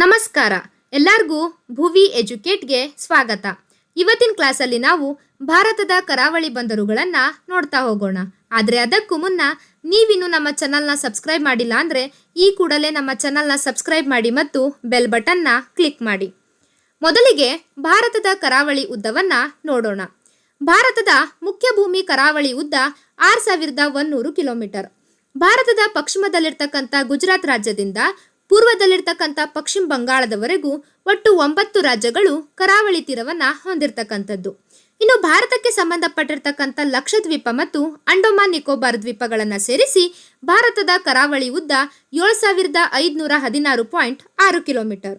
ನಮಸ್ಕಾರ. ಎಲ್ಲರಿಗೂ ಭುವಿ ಎಜುಕೇಟ್ಗೆ ಸ್ವಾಗತ. ಇವತ್ತಿನ ಕ್ಲಾಸಲ್ಲಿ ನಾವು ಭಾರತದ ಕರಾವಳಿ ಬಂದರುಗಳನ್ನು ನೋಡ್ತಾ ಹೋಗೋಣ. ಆದರೆ ಅದಕ್ಕೂ ಮುನ್ನ ನೀವಿನ್ನು ನಮ್ಮ ಚಾನಲ್ನ ಸಬ್ಸ್ಕ್ರೈಬ್ ಮಾಡಿಲ್ಲ ಅಂದರೆ ಈ ಕೂಡಲೇ ನಮ್ಮ ಚಾನಲ್ನ ಸಬ್ಸ್ಕ್ರೈಬ್ ಮಾಡಿ ಮತ್ತು ಬೆಲ್ ಬಟನ್ನ ಕ್ಲಿಕ್ ಮಾಡಿ. ಮೊದಲಿಗೆ ಭಾರತದ ಕರಾವಳಿ ಉದ್ದವನ್ನು ನೋಡೋಣ. ಭಾರತದ ಮುಖ್ಯ ಭೂಮಿ ಕರಾವಳಿ ಉದ್ದ ಆರು ಸಾವಿರದ ಒನ್ನೂರು ಕಿಲೋಮೀಟರ್. ಭಾರತದ ಪಶ್ಚಿಮದಲ್ಲಿರ್ತಕ್ಕಂಥ ಗುಜರಾತ್ ರಾಜ್ಯದಿಂದ ಪೂರ್ವದಲ್ಲಿರ್ತಕ್ಕಂಥ ಪಶ್ಚಿಮ ಬಂಗಾಳದವರೆಗೂ ಒಟ್ಟು ಒಂಬತ್ತು ರಾಜ್ಯಗಳು ಕರಾವಳಿ ತೀರವನ್ನು ಹೊಂದಿರತಕ್ಕಂಥದ್ದು. ಇನ್ನು ಭಾರತಕ್ಕೆ ಸಂಬಂಧಪಟ್ಟಿರ್ತಕ್ಕಂಥ ಲಕ್ಷದ್ವೀಪ ಮತ್ತು ಅಂಡೋಮಾನ್ ನಿಕೋಬಾರ್ ದ್ವೀಪಗಳನ್ನು ಸೇರಿಸಿ ಭಾರತದ ಕರಾವಳಿ ಉದ್ದ ಏಳು ಸಾವಿರದ ಐದುನೂರ ಹದಿನಾರು ಪಾಯಿಂಟ್ ಆರು ಕಿಲೋಮೀಟರ್.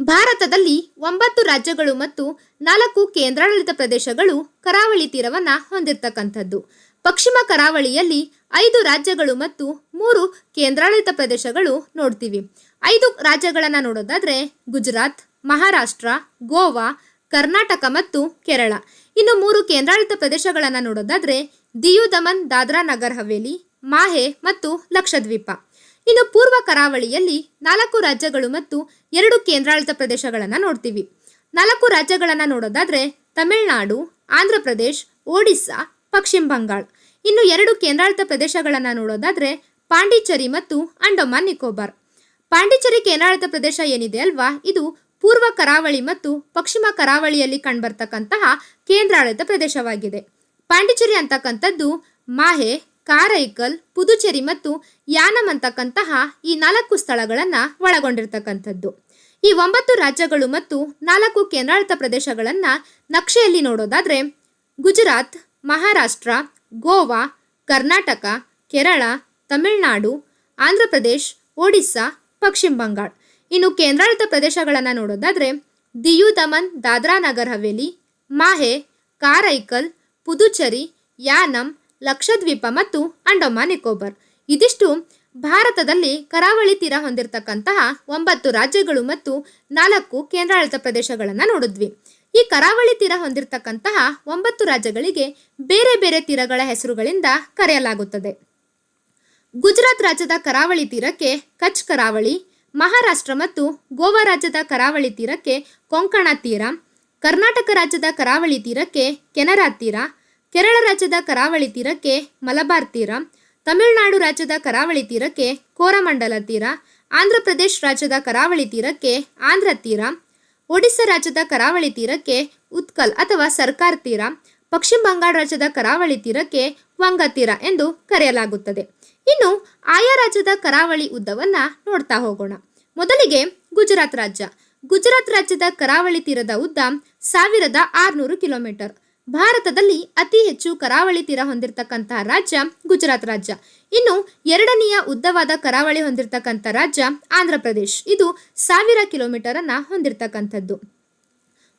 ಭಾರತದಲ್ಲಿ ಒಂಬತ್ತು ರಾಜ್ಯಗಳು ಮತ್ತು ನಾಲ್ಕು ಕೇಂದ್ರಾಡಳಿತ ಪ್ರದೇಶಗಳು ಕರಾವಳಿ ತೀರವನ್ನು ಹೊಂದಿರತಕ್ಕಂಥದ್ದು. ಪಶ್ಚಿಮ ಕರಾವಳಿಯಲ್ಲಿ ಐದು ರಾಜ್ಯಗಳು ಮತ್ತು ಮೂರು ಕೇಂದ್ರಾಡಳಿತ ಪ್ರದೇಶಗಳು ನೋಡ್ತೀವಿ. ಐದು ರಾಜ್ಯಗಳನ್ನು ನೋಡೋದಾದರೆ ಗುಜರಾತ್, ಮಹಾರಾಷ್ಟ್ರ, ಗೋವಾ, ಕರ್ನಾಟಕ ಮತ್ತು ಕೇರಳ. ಇನ್ನು ಮೂರು ಕೇಂದ್ರಾಡಳಿತ ಪ್ರದೇಶಗಳನ್ನು ನೋಡೋದಾದರೆ ದಿಯು ದಮನ್ ದಾದ್ರಾ ನಗರ್ ಹವೇಲಿ, ಮಾಹೆ ಮತ್ತು ಲಕ್ಷದ್ವೀಪ. ಇನ್ನು ಪೂರ್ವ ಕರಾವಳಿಯಲ್ಲಿ ನಾಲ್ಕು ರಾಜ್ಯಗಳು ಮತ್ತು ಎರಡು ಕೇಂದ್ರಾಡಳಿತ ಪ್ರದೇಶಗಳನ್ನು ನೋಡ್ತೀವಿ. ನಾಲ್ಕು ರಾಜ್ಯಗಳನ್ನು ನೋಡೋದಾದರೆ ತಮಿಳುನಾಡು, ಆಂಧ್ರ ಪ್ರದೇಶ್, ಒಡಿಸ್ಸಾ ಪಶ್ಚಿಮ ಬಂಗಾಳ. ಇನ್ನು ಎರಡು ಕೇಂದ್ರಾಡಳಿತ ಪ್ರದೇಶಗಳನ್ನು ನೋಡೋದಾದ್ರೆ ಪಾಂಡಿಚೇರಿ ಮತ್ತು ಅಂಡಮಾನ್ ನಿಕೋಬಾರ್. ಪಾಂಡಿಚೇರಿ ಕೇಂದ್ರಾಡಳಿತ ಪ್ರದೇಶ ಏನಿದೆ ಅಲ್ವಾ? ಇದು ಪೂರ್ವ ಕರಾವಳಿ ಮತ್ತು ಪಶ್ಚಿಮ ಕರಾವಳಿಯಲ್ಲಿ ಕಂಡುಬರ್ತಕ್ಕಂತಹ ಕೇಂದ್ರಾಡಳಿತ ಪ್ರದೇಶವಾಗಿದೆ. ಪಾಂಡಿಚೇರಿ ಅಂತಕ್ಕಂಥದ್ದು ಮಾಹೆ, ಕಾರೈಕಲ್, ಪುದುಚೇರಿ ಮತ್ತು ಯಾನಂ ಅಂತಕ್ಕಂತಹ ಈ ನಾಲ್ಕು ಸ್ಥಳಗಳನ್ನು ಒಳಗೊಂಡಿರ್ತಕ್ಕಂಥದ್ದು. ಈ ಒಂಬತ್ತು ರಾಜ್ಯಗಳು ಮತ್ತು ನಾಲ್ಕು ಕೇಂದ್ರಾಡಳಿತ ಪ್ರದೇಶಗಳನ್ನು ನಕ್ಷೆಯಲ್ಲಿ ನೋಡೋದಾದರೆ ಗುಜರಾತ್ ಮಹಾರಾಷ್ಟ್ರ, ಗೋವಾ, ಕರ್ನಾಟಕ, ಕೇರಳ, ತಮಿಳುನಾಡು, ಆಂಧ್ರ ಪ್ರದೇಶ್, ಒಡಿಸ್ಸಾ, ಪಶ್ಚಿಮ ಬಂಗಾಳ. ಇನ್ನು ಕೇಂದ್ರಾಡಳಿತ ಪ್ರದೇಶಗಳನ್ನು ನೋಡೋದಾದರೆ, ದಿಯು ದಮನ್, ದಾದ್ರಾ ನಗರ್ ಹವೇಲಿ, ಮಾಹೆ, ಕಾರೈಕಲ್, ಪುದುಚೇರಿ ಯಾನಮ್ ಲಕ್ಷದ್ವೀಪ ಮತ್ತು ಅಂಡಮಾನ್ ನಿಕೋಬಾರ್. ಇದಿಷ್ಟು ಭಾರತದಲ್ಲಿ ಕರಾವಳಿ ತೀರ ಹೊಂದಿರತಕ್ಕಂತಹ ಒಂಬತ್ತು ರಾಜ್ಯಗಳು ಮತ್ತು ನಾಲ್ಕು ಕೇಂದ್ರಾಡಳಿತ ಪ್ರದೇಶಗಳನ್ನು ನೋಡಿದ್ವಿ. ಈ ಕರಾವಳಿ ತೀರ ಹೊಂದಿರತಕ್ಕಂತಹ ಒಂಬತ್ತು ರಾಜ್ಯಗಳಿಗೆ ಬೇರೆ ಬೇರೆ ತೀರಗಳ ಹೆಸರುಗಳಿಂದ ಕರೆಯಲಾಗುತ್ತದೆ. ಗುಜರಾತ್ ರಾಜ್ಯದ ಕರಾವಳಿ ತೀರಕ್ಕೆ ಕಚ್ ಕರಾವಳಿ, ಮಹಾರಾಷ್ಟ್ರ ಮತ್ತು ಗೋವಾ ರಾಜ್ಯದ ಕರಾವಳಿ ತೀರಕ್ಕೆ ಕೊಂಕಣ ತೀರ, ಕರ್ನಾಟಕ ರಾಜ್ಯದ ಕರಾವಳಿ ತೀರಕ್ಕೆ ಕೆನರಾ ತೀರ, ಕೇರಳ ರಾಜ್ಯದ ಕರಾವಳಿ ತೀರಕ್ಕೆ ಮಲಬಾರ್ ತೀರ, ತಮಿಳುನಾಡು ರಾಜ್ಯದ ಕರಾವಳಿ ತೀರಕ್ಕೆ ಕೋರಮಂಡಲ ತೀರ, ಆಂಧ್ರ ಪ್ರದೇಶ್ ರಾಜ್ಯದ ಕರಾವಳಿ ತೀರಕ್ಕೆ ಆಂಧ್ರ ತೀರ ಒಡಿಸ್ಸಾ ರಾಜ್ಯದ ಕರಾವಳಿ ತೀರಕ್ಕೆ ಉತ್ಕಲ್ ಅಥವಾ ಸರ್ಕಾರ್ ತೀರ, ಪಶ್ಚಿಮ ಬಂಗಾಳ ರಾಜ್ಯದ ಕರಾವಳಿ ತೀರಕ್ಕೆ ವಂಗ ತೀರ ಎಂದು ಕರೆಯಲಾಗುತ್ತದೆ. ಇನ್ನು ಆಯಾ ರಾಜ್ಯದ ಕರಾವಳಿ ಉದ್ದವನ್ನ ನೋಡ್ತಾ ಹೋಗೋಣ. ಮೊದಲಿಗೆ ಗುಜರಾತ್ ರಾಜ್ಯ. ಗುಜರಾತ್ ರಾಜ್ಯದ ಕರಾವಳಿ ತೀರದ ಉದ್ದ ಸಾವಿರದ ಆರುನೂರು ಕಿಲೋಮೀಟರ್. ಭಾರತದಲ್ಲಿ ಅತಿ ಹೆಚ್ಚು ಕರಾವಳಿ ತೀರ ಹೊಂದಿರತಕ್ಕಂತಹ ರಾಜ್ಯ ಗುಜರಾತ್ ರಾಜ್ಯ. ಇನ್ನು ಎರಡನೆಯ ಉದ್ದವಾದ ಕರಾವಳಿ ಹೊಂದಿರತಕ್ಕಂಥ ರಾಜ್ಯ ಆಂಧ್ರ ಪ್ರದೇಶ್. ಇದು ಸಾವಿರ ಕಿಲೋಮೀಟರ್ ಅನ್ನ ಹೊಂದಿರತಕ್ಕಂಥದ್ದು.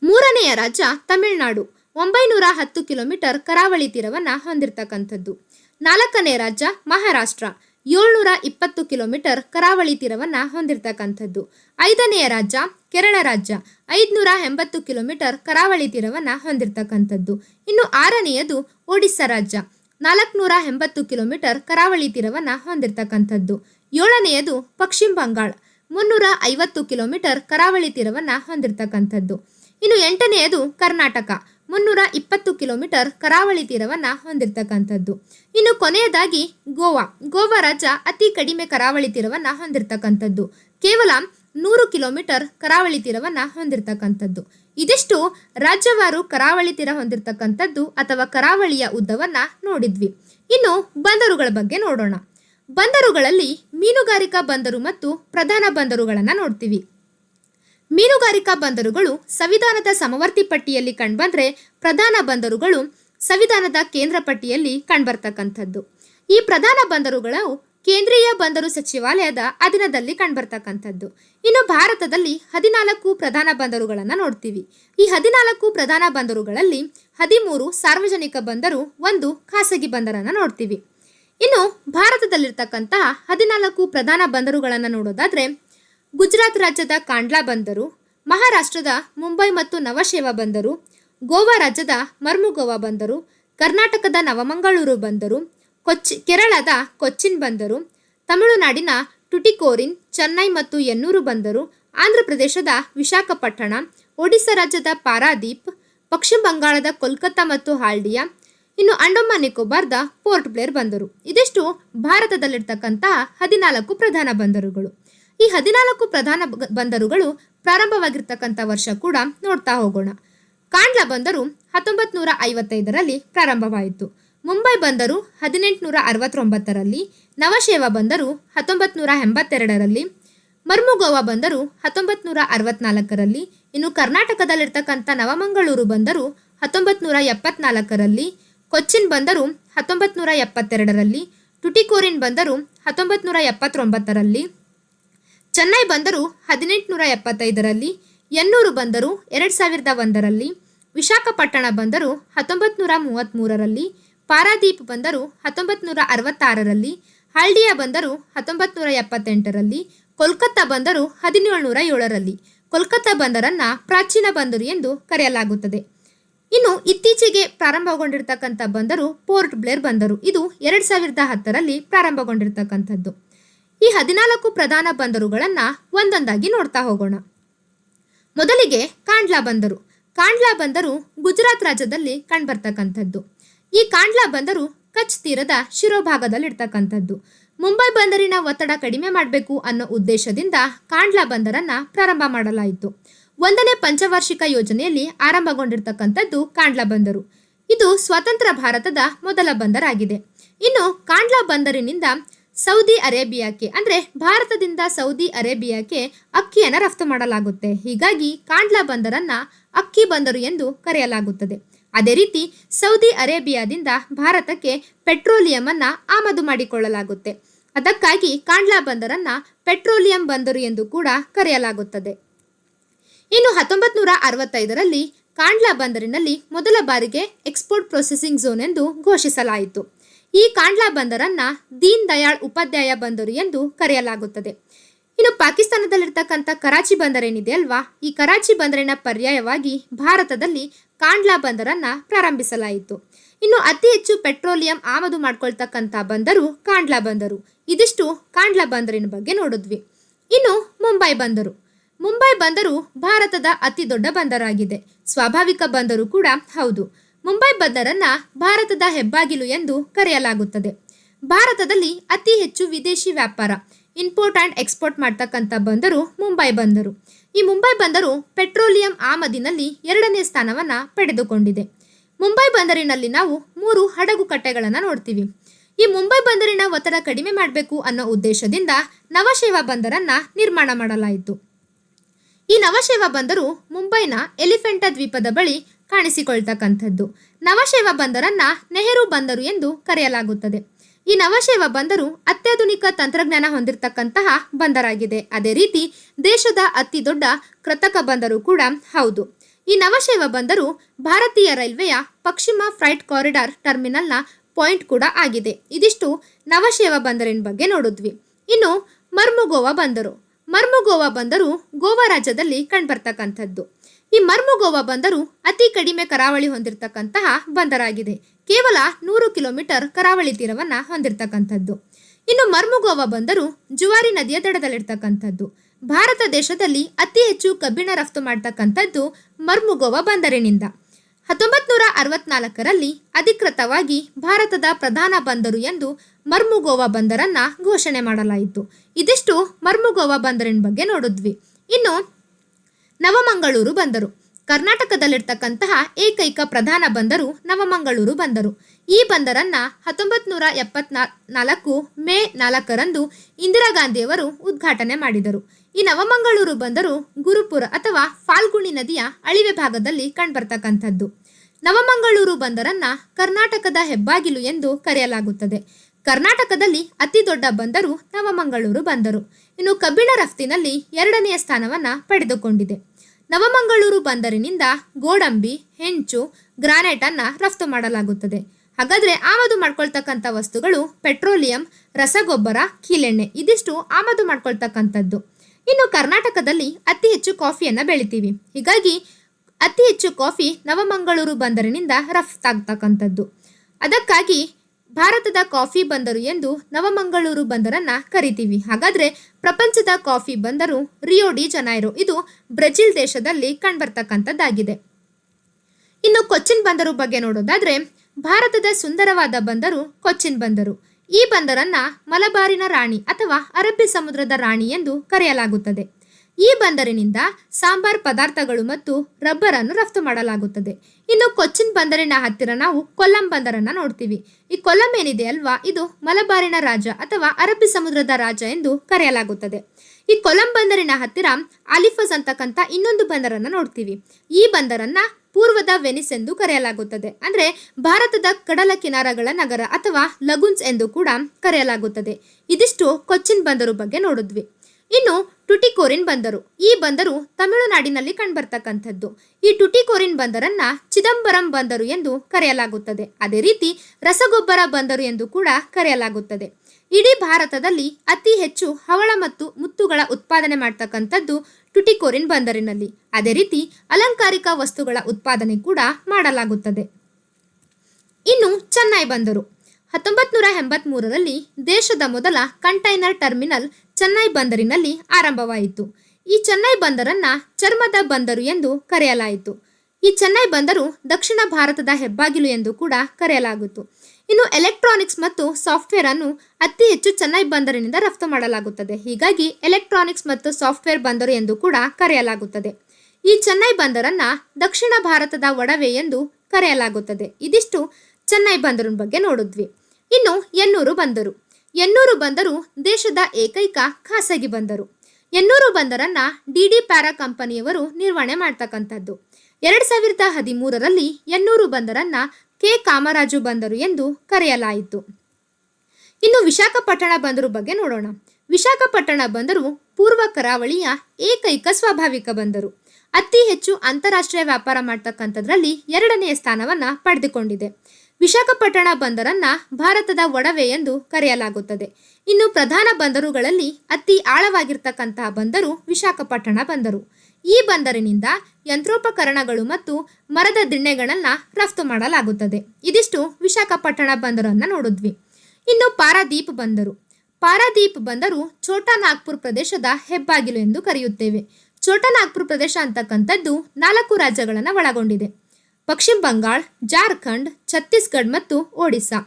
ಮೂರನೆಯ ರಾಜ್ಯ ತಮಿಳುನಾಡು. ಒಂಬೈನೂರ ಹತ್ತು ಕಿಲೋಮೀಟರ್ ಕರಾವಳಿ ತೀರವನ್ನು ಹೊಂದಿರತಕ್ಕಂಥದ್ದು. ನಾಲ್ಕನೇ ರಾಜ್ಯ ಮಹಾರಾಷ್ಟ್ರ. ಏಳ್ನೂರ ಇಪ್ಪತ್ತು ಕಿಲೋಮೀಟರ್ ಕರಾವಳಿ ತೀರವನ್ನು ಹೊಂದಿರತಕ್ಕಂಥದ್ದು. ಐದನೆಯ ರಾಜ್ಯ ಕೇರಳ ರಾಜ್ಯ. ಐದುನೂರ ಎಂಬತ್ತು ಕಿಲೋಮೀಟರ್ ಕರಾವಳಿ ತೀರವನ್ನು ಹೊಂದಿರತಕ್ಕಂಥದ್ದು. ಇನ್ನು ಆರನೆಯದು ಒಡಿಸ್ಸಾ ರಾಜ್ಯ. ನಾಲ್ಕುನೂರ ಎಂಬತ್ತು ಕಿಲೋಮೀಟರ್ ಕರಾವಳಿ ತೀರವನ್ನು ಹೊಂದಿರತಕ್ಕಂಥದ್ದು. ಏಳನೆಯದು ಪಶ್ಚಿಮ ಬಂಗಾಳ. ಮುನ್ನೂರ ಐವತ್ತು ಕಿಲೋಮೀಟರ್ ಕರಾವಳಿ ತೀರವನ್ನು ಹೊಂದಿರತಕ್ಕಂಥದ್ದು. ಇನ್ನು ಎಂಟನೆಯದು ಕರ್ನಾಟಕ. ಮುನ್ನೂರ ಇಪ್ಪತ್ತು ಕಿಲೋಮೀಟರ್ ಕರಾವಳಿ ತೀರವನ್ನು ಹೊಂದಿರತಕ್ಕಂಥದ್ದು. ಇನ್ನು ಕೊನೆಯದಾಗಿ ಗೋವಾ. ಗೋವಾ ರಾಜ್ಯ ಅತಿ ಕಡಿಮೆ ಕರಾವಳಿ ತೀರವನ್ನು ಹೊಂದಿರತಕ್ಕಂಥದ್ದು. ಕೇವಲ ನೂರು ಕಿಲೋಮೀಟರ್ ಕರಾವಳಿ ತೀರವನ್ನು ಹೊಂದಿರತಕ್ಕಂಥದ್ದು. ಇದಿಷ್ಟು ರಾಜ್ಯವಾರು ಕರಾವಳಿ ತೀರ ಹೊಂದಿರತಕ್ಕಂಥದ್ದು ಅಥವಾ ಕರಾವಳಿಯ ಉದ್ದವನ್ನು ನೋಡಿದ್ವಿ. ಇನ್ನು ಬಂದರುಗಳ ಬಗ್ಗೆ ನೋಡೋಣ. ಬಂದರುಗಳಲ್ಲಿ ಮೀನುಗಾರಿಕಾ ಬಂದರು ಮತ್ತು ಪ್ರಧಾನ ಬಂದರುಗಳನ್ನು ನೋಡ್ತೀವಿ. ಮೀನುಗಾರಿಕಾ ಬಂದರುಗಳು ಸಂವಿಧಾನದ ಸಮವರ್ತಿ ಪಟ್ಟಿಯಲ್ಲಿ ಕಂಡುಬಂದರೆ ಪ್ರಧಾನ ಬಂದರುಗಳು ಸಂವಿಧಾನದ ಕೇಂದ್ರ ಪಟ್ಟಿಯಲ್ಲಿ ಕಂಡುಬರ್ತಕ್ಕಂಥದ್ದು. ಈ ಪ್ರಧಾನ ಬಂದರುಗಳು ಕೇಂದ್ರೀಯ ಬಂದರು ಸಚಿವಾಲಯದ ಅಧೀನದಲ್ಲಿ ಕಂಡುಬರ್ತಕ್ಕಂಥದ್ದು. ಇನ್ನು ಭಾರತದಲ್ಲಿ ಹದಿನಾಲ್ಕು ಪ್ರಧಾನ ಬಂದರುಗಳನ್ನು ನೋಡ್ತೀವಿ. ಈ ಹದಿನಾಲ್ಕು ಪ್ರಧಾನ ಬಂದರುಗಳಲ್ಲಿ ಹದಿಮೂರು ಸಾರ್ವಜನಿಕ ಬಂದರು, ಒಂದು ಖಾಸಗಿ ಬಂದರನ್ನು ನೋಡ್ತೀವಿ. ಇನ್ನು ಭಾರತದಲ್ಲಿರ್ತಕ್ಕಂತಹ ಹದಿನಾಲ್ಕು ಪ್ರಧಾನ ಬಂದರುಗಳನ್ನು ನೋಡೋದಾದ್ರೆ ಗುಜರಾತ್ ರಾಜ್ಯದ ಕಾಂಡ್ಲಾ ಬಂದರು, ಮಹಾರಾಷ್ಟ್ರದ ಮುಂಬೈ ಮತ್ತು ನವಶೇವಾ ಬಂದರು, ಗೋವಾ ರಾಜ್ಯದ ಮರ್ಮುಗೋವಾ ಬಂದರು, ಕರ್ನಾಟಕದ ನವಮಂಗಳೂರು ಬಂದರು ಕೊಚ್ಚಿ ಕೇರಳದ ಕೊಚ್ಚಿನ್ ಬಂದರು, ತಮಿಳುನಾಡಿನ ಟುಟಿಕೋರಿನ್ ಚೆನ್ನೈ ಮತ್ತು ಎನ್ನೂರು ಬಂದರು ಆಂಧ್ರ ಪ್ರದೇಶದ ವಿಶಾಖಪಟ್ಟಣ, ಒಡಿಶಾ ರಾಜ್ಯದ ಪಾರಾದೀಪ್, ಪಶ್ಚಿಮ ಬಂಗಾಳದ ಕೋಲ್ಕತ್ತಾ ಮತ್ತು ಹಾಲ್ಡಿಯಾ, ಇನ್ನು ಅಂಡಮಾನ್ ನಿಕೋಬಾರ್ದ ಪೋರ್ಟ್ ಬ್ಲೇರ್ ಬಂದರು. ಇದಿಷ್ಟು ಭಾರತದಲ್ಲಿರ್ತಕ್ಕಂತಹ ಹದಿನಾಲ್ಕು ಪ್ರಧಾನ ಬಂದರುಗಳು. ಈ ಹದಿನಾಲ್ಕು ಪ್ರಧಾನ ಬಂದರುಗಳು ಪ್ರಾರಂಭವಾಗಿರ್ತಕ್ಕಂಥ ವರ್ಷ ಕೂಡ ನೋಡ್ತಾ ಹೋಗೋಣ. ಕಾಂಡ್ಲಾ ಬಂದರು ಹತ್ತೊಂಬತ್ತು ನೂರ ಐವತ್ತೈದರಲ್ಲಿ ಪ್ರಾರಂಭವಾಯಿತು. ಮುಂಬೈ ಬಂದರು ಹದಿನೆಂಟುನೂರ ಅರವತ್ತೊಂಬತ್ತರಲ್ಲಿ. ನವಶೇವ ಬಂದರು ಹತ್ತೊಂಬತ್ತು ನೂರ ಎಂಬತ್ತೆರಡರಲ್ಲಿ. ಮರ್ಮುಗೋವಾ ಬಂದರು ಹತ್ತೊಂಬತ್ತು ನೂರ ಅರವತ್ನಾಲ್ಕರಲ್ಲಿ. ಇನ್ನು ಕರ್ನಾಟಕದಲ್ಲಿರ್ತಕ್ಕಂಥ ನವಮಂಗಳೂರು ಬಂದರು ಹತ್ತೊಂಬತ್ತು ನೂರ ಎಪ್ಪತ್ನಾಲ್ಕರಲ್ಲಿ. ಕೊಚ್ಚಿನ್ ಬಂದರು ಹತ್ತೊಂಬತ್ತು ನೂರ ಎಪ್ಪತ್ತೆರಡರಲ್ಲಿ. ಟುಟಿಕೋರಿನ್ ಬಂದರು ಹತ್ತೊಂಬತ್ತು ನೂರ ಎಪ್ಪತ್ತೊಂಬತ್ತರಲ್ಲಿ. ಚೆನ್ನೈ ಬಂದರು ಹದಿನೆಂಟುನೂರ ಎಪ್ಪತ್ತೈದರಲ್ಲಿ ಎನ್ನೂರು ಬಂದರು ಎರಡು ಸಾವಿರದ ಒಂದರಲ್ಲಿ, ವಿಶಾಖಪಟ್ಟಣ ಬಂದರು ಹತ್ತೊಂಬತ್ತು ನೂರ ಮೂವತ್ತ್ಮೂರರಲ್ಲಿ ಪಾರಾದೀಪ್ ಬಂದರು ಹತ್ತೊಂಬತ್ತು ನೂರ ಅರವತ್ತಾರರಲ್ಲಿ ಹಳ್ಳಿಯ ಬಂದರು ಹತ್ತೊಂಬತ್ತು ನೂರ ಎಪ್ಪತ್ತೆಂಟರಲ್ಲಿ ಕೋಲ್ಕತ್ತಾ ಬಂದರು ಹದಿನೇಳುನೂರ ಏಳರಲ್ಲಿ ಕೋಲ್ಕತ್ತಾ ಬಂದರನ್ನು ಪ್ರಾಚೀನ ಬಂದರು ಎಂದು ಕರೆಯಲಾಗುತ್ತದೆ. ಇನ್ನು ಇತ್ತೀಚೆಗೆ ಪ್ರಾರಂಭಗೊಂಡಿರ್ತಕ್ಕಂಥ ಬಂದರು ಪೋರ್ಟ್ ಬ್ಲೇರ್ ಬಂದರು. ಇದು ಎರಡು ಸಾವಿರದ ಹತ್ತರಲ್ಲಿ ಪ್ರಾರಂಭಗೊಂಡಿರ್ತಕ್ಕಂಥದ್ದು. ಈ ಹದಿನಾಲ್ಕು ಪ್ರಧಾನ ಬಂದರುಗಳನ್ನು ಒಂದೊಂದಾಗಿ ನೋಡ್ತಾ ಹೋಗೋಣ. ಮೊದಲಿಗೆ ಕಾಂಡ್ಲಾ ಬಂದರು. ಕಾಂಡ್ಲಾ ಬಂದರು ಗುಜರಾತ್ ರಾಜ್ಯದಲ್ಲಿ ಕಂಡುಬರ್ತಕ್ಕಂಥದ್ದು. ಈ ಕಾಂಡ್ಲಾ ಬಂದರು ಕಚ್ ತೀರದ ಶಿರೋಭಾಗದಲ್ಲಿರ್ತಕ್ಕಂಥದ್ದು. ಮುಂಬೈ ಬಂದರಿನ ಒತ್ತಡ ಕಡಿಮೆ ಮಾಡಬೇಕು ಅನ್ನೋ ಉದ್ದೇಶದಿಂದ ಕಾಂಡ್ಲಾ ಬಂದರನ್ನ ಪ್ರಾರಂಭ ಮಾಡಲಾಯಿತು. ಒಂದನೇ ಪಂಚವಾರ್ಷಿಕ ಯೋಜನೆಯಲ್ಲಿ ಆರಂಭಗೊಂಡಿರ್ತಕ್ಕಂಥದ್ದು ಕಾಂಡ್ಲಾ ಬಂದರು. ಇದು ಸ್ವತಂತ್ರ ಭಾರತದ ಮೊದಲ ಬಂದರಾಗಿದೆ. ಇನ್ನು ಕಾಂಡ್ಲಾ ಬಂದರಿನಿಂದ ಸೌದಿ ಅರೇಬಿಯಾಕ್ಕೆ, ಅಂದರೆ ಭಾರತದಿಂದ ಸೌದಿ ಅರೇಬಿಯಾಕ್ಕೆ ಅಕ್ಕಿಯನ್ನು ರಫ್ತು ಮಾಡಲಾಗುತ್ತೆ. ಹೀಗಾಗಿ ಕಾಂಡ್ಲಾ ಬಂದರನ್ನ ಅಕ್ಕಿ ಬಂದರು ಎಂದು ಕರೆಯಲಾಗುತ್ತದೆ. ಅದೇ ರೀತಿ ಸೌದಿ ಅರೇಬಿಯಾದಿಂದ ಭಾರತಕ್ಕೆ ಪೆಟ್ರೋಲಿಯಂ ಅನ್ನ ಆಮದು ಮಾಡಿಕೊಳ್ಳಲಾಗುತ್ತೆ. ಅದಕ್ಕಾಗಿ ಕಾಂಡ್ಲಾ ಬಂದರನ್ನ ಪೆಟ್ರೋಲಿಯಂ ಬಂದರು ಎಂದು ಕೂಡ ಕರೆಯಲಾಗುತ್ತದೆ. ಇನ್ನು ಹತ್ತೊಂಬತ್ತು ನೂರ ಅರವತ್ತೈದರಲ್ಲಿ ಕಾಂಡ್ಲಾ ಬಂದರಿನಲ್ಲಿ ಮೊದಲ ಬಾರಿಗೆ ಎಕ್ಸ್ಪೋರ್ಟ್ ಪ್ರೊಸೆಸಿಂಗ್ ಝೋನ್ ಎಂದು ಘೋಷಿಸಲಾಯಿತು. ಈ ಕಾಂಡ್ಲಾ ಬಂದರನ್ನ ದೀನ್ ದಯಾಳ್ ಉಪಾಧ್ಯಾಯ ಬಂದರು ಎಂದು ಕರೆಯಲಾಗುತ್ತದೆ. ಇನ್ನು ಪಾಕಿಸ್ತಾನದಲ್ಲಿರ್ತಕ್ಕಂಥ ಕರಾಚಿ ಬಂದರೇನಿದೆ ಅಲ್ವಾ? ಈ ಕರಾಚಿ ಬಂದರಿನ ಪರ್ಯಾಯವಾಗಿ ಭಾರತದಲ್ಲಿ ಕಾಂಡ್ಲಾ ಬಂದರನ್ನ ಪ್ರಾರಂಭಿಸಲಾಯಿತು. ಇನ್ನು ಅತಿ ಹೆಚ್ಚು ಪೆಟ್ರೋಲಿಯಂ ಆಮದು ಮಾಡ್ಕೊಳ್ತಕ್ಕಂಥ ಬಂದರು ಕಾಂಡ್ಲಾ ಬಂದರು. ಇದಿಷ್ಟು ಕಾಂಡ್ಲಾ ಬಂದರಿನ ಬಗ್ಗೆ ನೋಡಿದ್ವಿ. ಇನ್ನು ಮುಂಬೈ ಬಂದರು. ಮುಂಬೈ ಬಂದರು ಭಾರತದ ಅತಿ ದೊಡ್ಡ ಬಂದರಾಗಿದೆ. ಸ್ವಾಭಾವಿಕ ಬಂದರು ಕೂಡ ಹೌದು. ಮುಂಬೈ ಬಂದರನ್ನ ಭಾರತದ ಹೆಬ್ಬಾಗಿಲು ಎಂದು ಕರೆಯಲಾಗುತ್ತದೆ. ಭಾರತದಲ್ಲಿ ಅತಿ ಹೆಚ್ಚು ವಿದೇಶಿ ವ್ಯಾಪಾರ ಇಂಪೋರ್ಟ್ ಆ್ಯಂಡ್ ಎಕ್ಸ್ಪೋರ್ಟ್ ಮಾಡ್ತಕ್ಕಂಥ ಬಂದರು ಮುಂಬೈ ಬಂದರು. ಈ ಮುಂಬೈ ಬಂದರು ಪೆಟ್ರೋಲಿಯಂ ಆಮದಿನಲ್ಲಿ ಎರಡನೇ ಸ್ಥಾನವನ್ನು ಪಡೆದುಕೊಂಡಿದೆ. ಮುಂಬೈ ಬಂದರಿನಲ್ಲಿ ನಾವು ಮೂರು ಹಡಗು ಕಟ್ಟೆಗಳನ್ನು ನೋಡ್ತೀವಿ. ಈ ಮುಂಬೈ ಬಂದರಿನ ಒತ್ತಡ ಕಡಿಮೆ ಮಾಡಬೇಕು ಅನ್ನೋ ಉದ್ದೇಶದಿಂದ ನವಶೇವ ಬಂದರನ್ನ ನಿರ್ಮಾಣ ಮಾಡಲಾಯಿತು. ಈ ನವಶೇವ ಬಂದರು ಮುಂಬೈನ ಎಲಿಫೆಂಟಾ ದ್ವೀಪದ ಬಳಿ ಕಾಣಿಸಿಕೊಳ್ತಕ್ಕಂಥದ್ದು. ನವಶೈವ ಬಂದರನ್ನ ನೆಹರು ಬಂದರು ಎಂದು ಕರೆಯಲಾಗುತ್ತದೆ. ಈ ನವಶೈವ ಬಂದರು ಅತ್ಯಾಧುನಿಕ ತಂತ್ರಜ್ಞಾನ ಹೊಂದಿರತಕ್ಕಂತಹ ಬಂದರಾಗಿದೆ. ಅದೇ ರೀತಿ ದೇಶದ ಅತಿ ದೊಡ್ಡ ಕೃತಕ ಬಂದರು ಕೂಡ ಹೌದು. ಈ ನವಶೈವ ಬಂದರು ಭಾರತೀಯ ರೈಲ್ವೆಯ ಪಶ್ಚಿಮ ಫ್ರೈಟ್ ಕಾರಿಡಾರ್ ಟರ್ಮಿನಲ್ನ ಪಾಯಿಂಟ್ ಕೂಡ ಆಗಿದೆ. ಇದಿಷ್ಟು ನವಶೈವ ಬಂದರಿನ ಬಗ್ಗೆ ನೋಡಿದ್ವಿ. ಇನ್ನು ಮರ್ಮುಗೋವಾ ಬಂದರು. ಮರ್ಮುಗೋವಾ ಬಂದರು ಗೋವಾ ರಾಜ್ಯದಲ್ಲಿ ಕಂಡುಬರ್ತಕ್ಕಂಥದ್ದು. ಈ ಮರ್ಮುಗೋವಾ ಬಂದರು ಅತಿ ಕಡಿಮೆ ಕರಾವಳಿ ಹೊಂದಿರತಕ್ಕಂತಹ ಬಂದರಾಗಿದೆ. ಕೇವಲ ನೂರು ಕಿಲೋಮೀಟರ್ ಕರಾವಳಿ ತೀರವನ್ನು ಹೊಂದಿರತಕ್ಕಂಥದ್ದು. ಇನ್ನು ಮರ್ಮುಗೋವಾ ಬಂದರು ಜುವಾರಿ ನದಿಯ ದಡದಲ್ಲಿರ್ತಕ್ಕಂಥದ್ದು. ಭಾರತ ದೇಶದಲ್ಲಿ ಅತಿ ಹೆಚ್ಚು ಕಬ್ಬಿಣ ರಫ್ತು ಮಾಡ್ತಕ್ಕಂಥದ್ದು ಮರ್ಮುಗೋವಾ ಬಂದರಿನಿಂದ. ಹತ್ತೊಂಬತ್ತು ನೂರ ಅರವತ್ನಾಲ್ಕರಲ್ಲಿ ಅಧಿಕೃತವಾಗಿ ಭಾರತದ ಪ್ರಧಾನ ಬಂದರು ಎಂದು ಮರ್ಮುಗೋವಾ ಬಂದರನ್ನ ಘೋಷಣೆ ಮಾಡಲಾಯಿತು. ಇದಿಷ್ಟು ಮರ್ಮುಗೋವಾ ಬಂದರಿನ ಬಗ್ಗೆ ನೋಡಿದ್ವಿ. ಇನ್ನು ನವಮಂಗಳೂರು ಬಂದರು. ಕರ್ನಾಟಕದಲ್ಲಿರ್ತಕ್ಕಂತಹ ಏಕೈಕ ಪ್ರಧಾನ ಬಂದರು ನವಮಂಗಳೂರು ಬಂದರು. ಈ ಬಂದರನ್ನ ಹತ್ತೊಂಬತ್ತು ನೂರ ಎಪ್ಪತ್ನಾ ನಾಲ್ಕು ಮೇ ನಾಲ್ಕರಂದು ಇಂದಿರಾ ಗಾಂಧಿಯವರು ಉದ್ಘಾಟನೆ ಮಾಡಿದರು. ಈ ನವಮಂಗಳೂರು ಬಂದರು ಗುರುಪುರ ಅಥವಾ ಫಾಲ್ಗುಣಿ ನದಿಯ ಅಳಿವೆ ಭಾಗದಲ್ಲಿ ಕಂಡುಬರ್ತಕ್ಕಂಥದ್ದು. ನವಮಂಗಳೂರು ಬಂದರನ್ನ ಕರ್ನಾಟಕದ ಹೆಬ್ಬಾಗಿಲು ಎಂದು ಕರೆಯಲಾಗುತ್ತದೆ. ಕರ್ನಾಟಕದಲ್ಲಿ ಅತಿ ದೊಡ್ಡ ಬಂದರು ನವಮಂಗಳೂರು ಬಂದರು. ಇನ್ನು ಕಬ್ಬಿಣ ರಫ್ತಿನಲ್ಲಿ ಎರಡನೆಯ ಸ್ಥಾನವನ್ನ ಪಡೆದುಕೊಂಡಿದೆ. ನವಮಂಗಳೂರು ಬಂದರಿನಿಂದ ಗೋಡಂಬಿ, ಹೆಂಚು, ಗ್ರಾನೈಟ್ ಅನ್ನ ರಫ್ತು ಮಾಡಲಾಗುತ್ತದೆ. ಹಾಗಾದ್ರೆ ಆಮದು ಮಾಡ್ಕೊಳ್ತಕ್ಕಂಥ ವಸ್ತುಗಳು ಪೆಟ್ರೋಲಿಯಂ, ರಸಗೊಬ್ಬರ ಕೀಲೆಣ್ಣೆ ಇದಿಷ್ಟು ಆಮದು ಮಾಡ್ಕೊಳ್ತಕ್ಕಂಥದ್ದು. ಇನ್ನು ಕರ್ನಾಟಕದಲ್ಲಿ ಅತಿ ಹೆಚ್ಚು ಕಾಫಿಯನ್ನು ಬೆಳಿತೀವಿ. ಹೀಗಾಗಿ ಅತಿ ಹೆಚ್ಚು ಕಾಫಿ ನವಮಂಗಳೂರು ಬಂದರಿನಿಂದ ರಫ್ತಾಗ್ತಕ್ಕಂಥದ್ದು. ಅದಕ್ಕಾಗಿ ಭಾರತದ ಕಾಫಿ ಬಂದರು ಎಂದು ನವಮಂಗಳೂರು ಬಂದರನ್ನ ಕರಿತೀವಿ. ಹಾಗಾದ್ರೆ ಪ್ರಪಂಚದ ಕಾಫಿ ಬಂದರು ರಿಯೋ ಡಿ ಜನಾಯ್ರೋ. ಇದು ಬ್ರೆಜಿಲ್ ದೇಶದಲ್ಲಿ ಕಂಡ್ಬರ್ತಕ್ಕಂಥದ್ದಾಗಿದೆ. ಇನ್ನು ಕೊಚ್ಚಿನ್ ಬಂದರು ಬಗ್ಗೆ ನೋಡೋದಾದ್ರೆ ಭಾರತದ ಸುಂದರವಾದ ಬಂದರು ಕೊಚ್ಚಿನ್ ಬಂದರು. ಈ ಬಂದರನ್ನ ಮಲಬಾರಿನ ರಾಣಿ ಅಥವಾ ಅರಬ್ಬಿ ಸಮುದ್ರದ ರಾಣಿ ಎಂದು ಕರೆಯಲಾಗುತ್ತದೆ. ಈ ಬಂದರಿನಿಂದ ಸಾಂಬಾರ್ ಪದಾರ್ಥಗಳು ಮತ್ತು ರಬ್ಬರ್ ಅನ್ನು ರಫ್ತು ಮಾಡಲಾಗುತ್ತದೆ. ಇನ್ನು ಕೊಚ್ಚಿನ್ ಬಂದರಿನ ಹತ್ತಿರ ನಾವು ಕೊಲ್ಲಂ ಬಂದರನ್ನು ನೋಡ್ತೀವಿ. ಈ ಕೊಲ್ಲಂ ಏನಿದೆ ಅಲ್ವಾ? ಇದು ಮಲಬಾರಿನ ರಾಜ ಅಥವಾ ಅರಬ್ಬಿ ಸಮುದ್ರದ ರಾಜ ಎಂದು ಕರೆಯಲಾಗುತ್ತದೆ. ಈ ಕೊಲ್ಲಂ ಬಂದರಿನ ಹತ್ತಿರ ಅಲಿಫಸ್ ಅಂತಕ್ಕಂಥ ಇನ್ನೊಂದು ಬಂದರನ್ನು ನೋಡ್ತೀವಿ. ಈ ಬಂದರನ್ನ ಪೂರ್ವದ ವೆನಿಸ್ ಎಂದು ಕರೆಯಲಾಗುತ್ತದೆ. ಅಂದ್ರೆ ಭಾರತದ ಕಡಲ ಕಿನಾರಗಳ ನಗರ ಅಥವಾ ಲಗುನ್ಸ್ ಎಂದು ಕೂಡ ಕರೆಯಲಾಗುತ್ತದೆ. ಇದಿಷ್ಟು ಕೊಚ್ಚಿನ್ ಬಂದರು ಬಗ್ಗೆ ನೋಡಿದ್ವಿ. ಇನ್ನು ಟುಟಿಕೋರಿನ್ ಬಂದರು. ಈ ಬಂದರು ತಮಿಳುನಾಡಿನಲ್ಲಿ ಕಂಡುಬರ್ತಕ್ಕಂಥದ್ದು. ಈ ಟುಟಿಕೋರಿನ್ ಬಂದರನ್ನ ಚಿದಂಬರಂ ಬಂದರು ಎಂದು ಕರೆಯಲಾಗುತ್ತದೆ. ಅದೇ ರೀತಿ ರಸಗೊಬ್ಬರ ಬಂದರು ಎಂದು ಕೂಡ ಕರೆಯಲಾಗುತ್ತದೆ. ಇಡೀ ಭಾರತದಲ್ಲಿ ಅತಿ ಹೆಚ್ಚು ಹವಳ ಮತ್ತು ಮುತ್ತುಗಳ ಉತ್ಪಾದನೆ ಮಾಡ್ತಕ್ಕಂಥದ್ದು ಟುಟಿಕೋರಿನ್ ಬಂದರಿನಲ್ಲಿ. ಅದೇ ರೀತಿ ಅಲಂಕಾರಿಕ ವಸ್ತುಗಳ ಉತ್ಪಾದನೆ ಕೂಡ ಮಾಡಲಾಗುತ್ತದೆ. ಇನ್ನು ಚೆನ್ನೈ ಬಂದರು. ಹತ್ತೊಂಬತ್ತು ನೂರ ಎಂಬತ್ಮೂರರಲ್ಲಿ ದೇಶದ ಮೊದಲ ಕಂಟೈನರ್ ಟರ್ಮಿನಲ್ ಚೆನ್ನೈ ಬಂದರಿನಲ್ಲಿ ಆರಂಭವಾಯಿತು. ಈ ಚೆನ್ನೈ ಬಂದರನ್ನ ಚರ್ಮದ ಬಂದರು ಎಂದು ಕರೆಯಲಾಯಿತು. ಈ ಚೆನ್ನೈ ಬಂದರು ದಕ್ಷಿಣ ಭಾರತದ ಹೆಬ್ಬಾಗಿಲು ಎಂದು ಕೂಡ ಕರೆಯಲಾಗುತ್ತು. ಇನ್ನು ಎಲೆಕ್ಟ್ರಾನಿಕ್ಸ್ ಮತ್ತು ಸಾಫ್ಟ್ವೇರ್ ಅನ್ನು ಅತಿ ಹೆಚ್ಚು ಚೆನ್ನೈ ಬಂದರಿನಿಂದ ರಫ್ತು ಮಾಡಲಾಗುತ್ತದೆ. ಹೀಗಾಗಿ ಎಲೆಕ್ಟ್ರಾನಿಕ್ಸ್ ಮತ್ತು ಸಾಫ್ಟ್ವೇರ್ ಬಂದರು ಎಂದು ಕೂಡ ಕರೆಯಲಾಗುತ್ತದೆ. ಈ ಚೆನ್ನೈ ಬಂದರನ್ನ ದಕ್ಷಿಣ ಭಾರತದ ಒಡವೆ ಎಂದು ಕರೆಯಲಾಗುತ್ತದೆ. ಇದಿಷ್ಟು ಚೆನ್ನೈ ಬಂದರಿನ ಬಗ್ಗೆ ನೋಡಿದ್ವಿ. ಇನ್ನು ಎನ್ನೂರು ಬಂದರು. ಎನ್ನೂರು ಬಂದರು ದೇಶದ ಏಕೈಕ ಖಾಸಗಿ ಬಂದರು. ಎನ್ನೂರು ಬಂದರನ್ನ ಡಿ ಡಿ ಪ್ಯಾರಾ ಕಂಪನಿಯವರು ನಿರ್ವಹಣೆ ಮಾಡ್ತಕ್ಕಂಥದ್ದು. ಎರಡು ಸಾವಿರದ ಹದಿಮೂರರಲ್ಲಿ ಎನ್ನೂರು ಬಂದರನ್ನ ಕೆ ಕಾಮರಾಜು ಬಂದರು ಎಂದು ಕರೆಯಲಾಯಿತು. ಇನ್ನು ವಿಶಾಖಪಟ್ಟಣ ಬಂದರು ಬಗ್ಗೆ ನೋಡೋಣ. ವಿಶಾಖಪಟ್ಟಣ ಬಂದರು ಪೂರ್ವ ಕರಾವಳಿಯ ಏಕೈಕ ಸ್ವಾಭಾವಿಕ ಬಂದರು. ಅತಿ ಹೆಚ್ಚು ಅಂತಾರಾಷ್ಟ್ರೀಯ ವ್ಯಾಪಾರ ಮಾಡ್ತಕ್ಕಂಥದ್ರಲ್ಲಿ ಎರಡನೆಯ ಸ್ಥಾನವನ್ನ ಪಡೆದುಕೊಂಡಿದೆ. ವಿಶಾಖಪಟ್ಟಣ ಬಂದರನ್ನ ಭಾರತದ ಒಡವೆ ಎಂದು ಕರೆಯಲಾಗುತ್ತದೆ. ಇನ್ನು ಪ್ರಧಾನ ಬಂದರುಗಳಲ್ಲಿ ಅತಿ ಆಳವಾಗಿರ್ತಕ್ಕಂತಹ ಬಂದರು ವಿಶಾಖಪಟ್ಟಣ ಬಂದರು. ಈ ಬಂದರಿನಿಂದ ಯಂತ್ರೋಪಕರಣಗಳು ಮತ್ತು ಮರದ ದಿಣ್ಣೆಗಳನ್ನು ರಫ್ತು ಮಾಡಲಾಗುತ್ತದೆ. ಇದಿಷ್ಟು ವಿಶಾಖಪಟ್ಟಣ ಬಂದರನ್ನ ನೋಡಿದ್ವಿ. ಇನ್ನು ಪಾರಾದೀಪ್ ಬಂದರು. ಪಾರಾದೀಪ್ ಬಂದರು ಛೋಟಾ ನಾಗ್ಪುರ್ ಪ್ರದೇಶದ ಹೆಬ್ಬಾಗಿಲು ಎಂದು ಕರೆಯುತ್ತೇವೆ. ಛೋಟಾ ನಾಗ್ಪುರ್ ಪ್ರದೇಶ ಅಂತಕ್ಕಂಥದ್ದು ನಾಲ್ಕು ರಾಜ್ಯಗಳನ್ನು ಒಳಗೊಂಡಿದೆ. ಪಶ್ಚಿಮ ಬಂಗಾಳ, ಜಾರ್ಖಂಡ್, ಛತ್ತೀಸ್ಗಢ ಮತ್ತು ಒಡಿಸ್ಸಾ.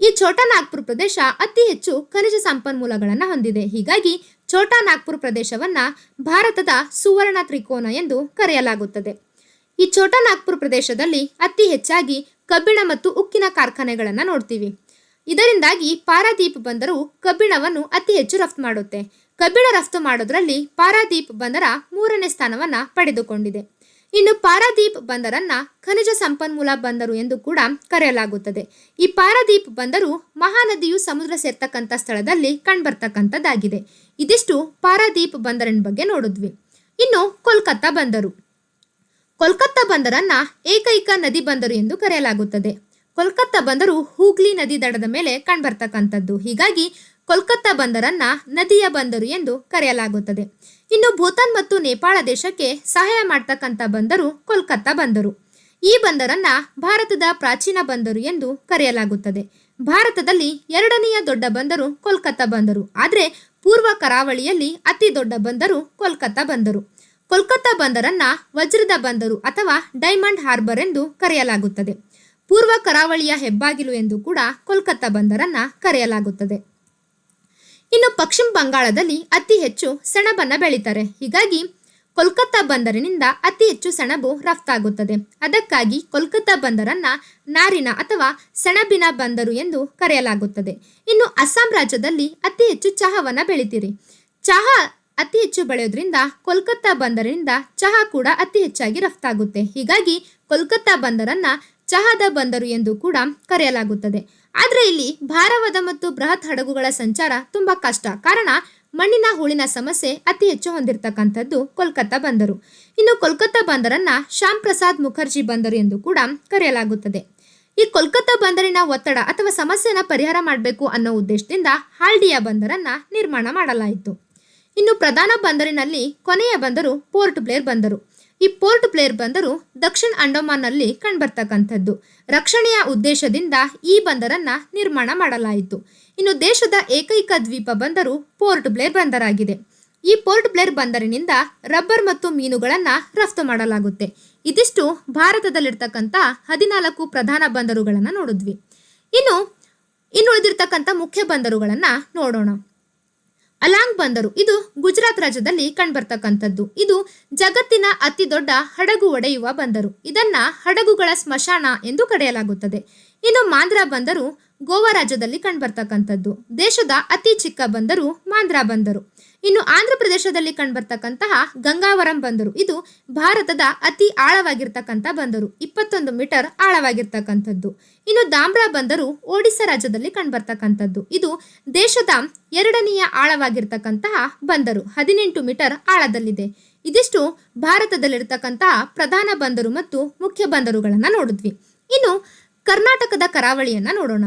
ಈ ಛೋಟಾ ನಾಗ್ಪುರ್ ಪ್ರದೇಶ ಅತಿ ಹೆಚ್ಚು ಖನಿಜ ಸಂಪನ್ಮೂಲಗಳನ್ನು ಹೊಂದಿದೆ. ಹೀಗಾಗಿ ಛೋಟಾ ನಾಗ್ಪುರ್ ಪ್ರದೇಶವನ್ನ ಭಾರತದ ಸುವರ್ಣ ತ್ರಿಕೋನ ಎಂದು ಕರೆಯಲಾಗುತ್ತದೆ. ಈ ಛೋಟಾ ನಾಗ್ಪುರ್ ಪ್ರದೇಶದಲ್ಲಿ ಅತಿ ಹೆಚ್ಚಾಗಿ ಕಬ್ಬಿಣ ಮತ್ತು ಉಕ್ಕಿನ ಕಾರ್ಖಾನೆಗಳನ್ನು ನೋಡ್ತೀವಿ. ಇದರಿಂದಾಗಿ ಪಾರಾದೀಪ್ ಬಂದರು ಕಬ್ಬಿಣವನ್ನು ಅತಿ ಹೆಚ್ಚು ರಫ್ತು ಮಾಡುತ್ತೆ. ಕಬ್ಬಿಣ ರಫ್ತು ಮಾಡೋದ್ರಲ್ಲಿ ಪಾರಾದೀಪ್ ಬಂದರ ಮೂರನೇ ಸ್ಥಾನವನ್ನು ಪಡೆದುಕೊಂಡಿದೆ. ಇನ್ನು ಪಾರಾದೀಪ್ ಬಂದರನ್ನ ಖನಿಜ ಸಂಪನ್ಮೂಲ ಬಂದರು ಎಂದು ಕೂಡ ಕರೆಯಲಾಗುತ್ತದೆ. ಈ ಪಾರಾದೀಪ್ ಬಂದರು ಮಹಾನದಿಯು ಸಮುದ್ರ ಸೇರ್ತಕ್ಕಂಥ ಸ್ಥಳದಲ್ಲಿ ಕಂಡುಬರ್ತಕ್ಕಂಥದ್ದಾಗಿದೆ. ಇದಿಷ್ಟು ಪಾರಾದೀಪ್ ಬಂದರಿನ ಬಗ್ಗೆ ನೋಡಿದ್ವಿ. ಇನ್ನು ಕೋಲ್ಕತ್ತಾ ಬಂದರು. ಕೋಲ್ಕತ್ತಾ ಬಂದರನ್ನ ಏಕೈಕ ನದಿ ಬಂದರು ಎಂದು ಕರೆಯಲಾಗುತ್ತದೆ. ಕೋಲ್ಕತ್ತಾ ಬಂದರು ಹೂಗ್ಲಿ ನದಿ ದಡದ ಮೇಲೆ ಕಂಡುಬರ್ತಕ್ಕಂಥದ್ದು. ಹೀಗಾಗಿ ಕೋಲ್ಕತ್ತಾ ಬಂದರನ್ನ ನದಿಯ ಬಂದರು ಎಂದು ಕರೆಯಲಾಗುತ್ತದೆ. ಇನ್ನು ಭೂತಾನ್ ಮತ್ತು ನೇಪಾಳ ದೇಶಕ್ಕೆ ಸಹಾಯ ಮಾಡ್ತಕ್ಕಂಥ ಬಂದರು ಕೋಲ್ಕತ್ತಾ ಬಂದರು. ಈ ಬಂದರನ್ನ ಭಾರತದ ಪ್ರಾಚೀನ ಬಂದರು ಎಂದು ಕರೆಯಲಾಗುತ್ತದೆ. ಭಾರತದಲ್ಲಿ ಎರಡನೆಯ ದೊಡ್ಡ ಬಂದರು ಕೋಲ್ಕತ್ತಾ ಬಂದರು. ಆದರೆ ಪೂರ್ವ ಕರಾವಳಿಯಲ್ಲಿ ಅತಿ ದೊಡ್ಡ ಬಂದರು ಕೋಲ್ಕತ್ತಾ ಬಂದರು. ಕೋಲ್ಕತ್ತಾ ಬಂದರನ್ನ ವಜ್ರದ ಬಂದರು ಅಥವಾ ಡೈಮಂಡ್ ಹಾರ್ಬರ್ ಎಂದು ಕರೆಯಲಾಗುತ್ತದೆ. ಪೂರ್ವ ಕರಾವಳಿಯ ಹೆಬ್ಬಾಗಿಲು ಎಂದು ಕೂಡ ಕೋಲ್ಕತ್ತಾ ಬಂದರನ್ನ ಕರೆಯಲಾಗುತ್ತದೆ. ಇನ್ನು ಪಶ್ಚಿಮ ಬಂಗಾಳದಲ್ಲಿ ಅತಿ ಹೆಚ್ಚು ಸೆಣಬನ್ನು ಬೆಳೀತಾರೆ. ಹೀಗಾಗಿ ಕೋಲ್ಕತ್ತಾ ಬಂದರಿನಿಂದ ಅತಿ ಹೆಚ್ಚು ಸೆಣಬು ರಫ್ತಾಗುತ್ತದೆ. ಅದಕ್ಕಾಗಿ ಕೋಲ್ಕತ್ತಾ ಬಂದರನ್ನ ನಾರಿನ ಅಥವಾ ಸೆಣಬಿನ ಬಂದರು ಎಂದು ಕರೆಯಲಾಗುತ್ತದೆ. ಇನ್ನು ಅಸ್ಸಾಂ ರಾಜ್ಯದಲ್ಲಿ ಅತಿ ಹೆಚ್ಚು ಚಹಾವನ್ನು ಬೆಳಿತೀರಿ. ಚಹಾ ಅತಿ ಹೆಚ್ಚು ಬೆಳೆಯೋದ್ರಿಂದ ಕೋಲ್ಕತ್ತಾ ಬಂದರಿನಿಂದ ಚಹಾ ಕೂಡ ಅತಿ ಹೆಚ್ಚಾಗಿ ರಫ್ತಾಗುತ್ತೆ. ಹೀಗಾಗಿ ಕೋಲ್ಕತ್ತಾ ಬಂದರನ್ನ ಚಹಾದ ಬಂದರು ಎಂದು ಕೂಡ ಕರೆಯಲಾಗುತ್ತದೆ. ಆದರೆ ಇಲ್ಲಿ ಭಾರವಾದ ಮತ್ತು ಬೃಹತ್ ಹಡಗುಗಳ ಸಂಚಾರ ತುಂಬಾ ಕಷ್ಟ. ಕಾರಣ ಮಣ್ಣಿನ ಹೂಳಿನ ಸಮಸ್ಯೆ ಅತಿ ಹೆಚ್ಚು ಹೊಂದಿರತಕ್ಕಂಥದ್ದು ಕೋಲ್ಕತ್ತಾ ಬಂದರು. ಇನ್ನು ಕೋಲ್ಕತ್ತಾ ಬಂದರನ್ನ ಶ್ಯಾಮ್ ಪ್ರಸಾದ್ ಮುಖರ್ಜಿ ಬಂದರು ಎಂದು ಕೂಡ ಕರೆಯಲಾಗುತ್ತದೆ. ಈ ಕೋಲ್ಕತ್ತಾ ಬಂದರಿನ ಒತ್ತಡ ಅಥವಾ ಸಮಸ್ಯೆನ ಪರಿಹಾರ ಮಾಡಬೇಕು ಅನ್ನೋ ಉದ್ದೇಶದಿಂದ ಹಾಲ್ಡಿಯಾ ಬಂದರನ್ನ ನಿರ್ಮಾಣ ಮಾಡಲಾಯಿತು. ಇನ್ನು ಪ್ರಧಾನ ಬಂದರಿನಲ್ಲಿ ಕೊನೆಯ ಬಂದರು ಪೋರ್ಟ್ ಬ್ಲೇರ್ ಬಂದರು. ಈ ಪೋರ್ಟ್ ಬ್ಲೇರ್ ಬಂದರು ದಕ್ಷಿಣ ಅಂಡಮಾನ್ನಲ್ಲಿ ಕಂಡುಬರ್ತಕ್ಕಂಥದ್ದು. ರಕ್ಷಣೆಯ ಉದ್ದೇಶದಿಂದ ಈ ಬಂದರನ್ನ ನಿರ್ಮಾಣ ಮಾಡಲಾಯಿತು. ಇನ್ನು ದೇಶದ ಏಕೈಕ ದ್ವೀಪ ಬಂದರು ಪೋರ್ಟ್ ಬ್ಲೇರ್ ಬಂದರಾಗಿದೆ. ಈ ಪೋರ್ಟ್ ಬ್ಲೇರ್ ಬಂದರಿನಿಂದ ರಬ್ಬರ್ ಮತ್ತು ಮೀನುಗಳನ್ನು ರಫ್ತು ಮಾಡಲಾಗುತ್ತೆ. ಇದಿಷ್ಟು ಭಾರತದಲ್ಲಿರ್ತಕ್ಕಂಥ ಹದಿನಾಲ್ಕು ಪ್ರಧಾನ ಬಂದರುಗಳನ್ನು ನೋಡಿದ್ವಿ. ಇನ್ನು ಇನ್ನುಳಿದಿರ್ತಕ್ಕಂಥ ಮುಖ್ಯ ಬಂದರುಗಳನ್ನು ನೋಡೋಣ. ಅಲಾಂಗ್ ಬಂದರು. ಇದು ಗುಜರಾತ್ ರಾಜ್ಯದಲ್ಲಿ ಕಂಡುಬರ್ತಕ್ಕಂಥದ್ದು. ಇದು ಜಗತ್ತಿನ ಅತಿ ದೊಡ್ಡ ಹಡಗು ಒಡೆಯುವ ಬಂದರು. ಇದನ್ನ ಹಡಗುಗಳ ಸ್ಮಶಾನ ಎಂದು ಕರೆಯಲಾಗುತ್ತದೆ. ಇನ್ನು ಮಾಂದ್ರಾ ಬಂದರು, ಗೋವಾ ರಾಜ್ಯದಲ್ಲಿ ಕಂಡುಬರ್ತಕ್ಕಂಥದ್ದು. ದೇಶದ ಅತಿ ಚಿಕ್ಕ ಬಂದರು, ಮಾಂದ್ರಾ ಬಂದರು. ಇನ್ನು ಆಂಧ್ರ ಪ್ರದೇಶದಲ್ಲಿ ಕಂಡುಬರ್ತಕ್ಕಂತಹ ಗಂಗಾವರಂ ಬಂದರು. ಇದು ಭಾರತದ ಅತಿ ಆಳವಾಗಿರ್ತಕ್ಕಂಥ ಬಂದರು. ಇಪ್ಪತ್ತೊಂದು ಮೀಟರ್ ಆಳವಾಗಿರ್ತಕ್ಕಂಥದ್ದು. ಇನ್ನು ದಾಮ್ರಾ ಬಂದರು ಒಡಿಶಾ ರಾಜ್ಯದಲ್ಲಿ ಕಂಡುಬರ್ತಕ್ಕಂಥದ್ದು. ಇದು ದೇಶದ ಎರಡನೆಯ ಆಳವಾಗಿರ್ತಕ್ಕಂತಹ ಬಂದರು. ಹದಿನೆಂಟು ಮೀಟರ್ ಆಳದಲ್ಲಿದೆ. ಇದಿಷ್ಟು ಭಾರತದಲ್ಲಿರ್ತಕ್ಕಂತಹ ಪ್ರಧಾನ ಬಂದರು ಮತ್ತು ಮುಖ್ಯ ಬಂದರುಗಳನ್ನು ನೋಡಿದ್ವಿ. ಇನ್ನು ಕರ್ನಾಟಕದ ಕರಾವಳಿಯನ್ನ ನೋಡೋಣ.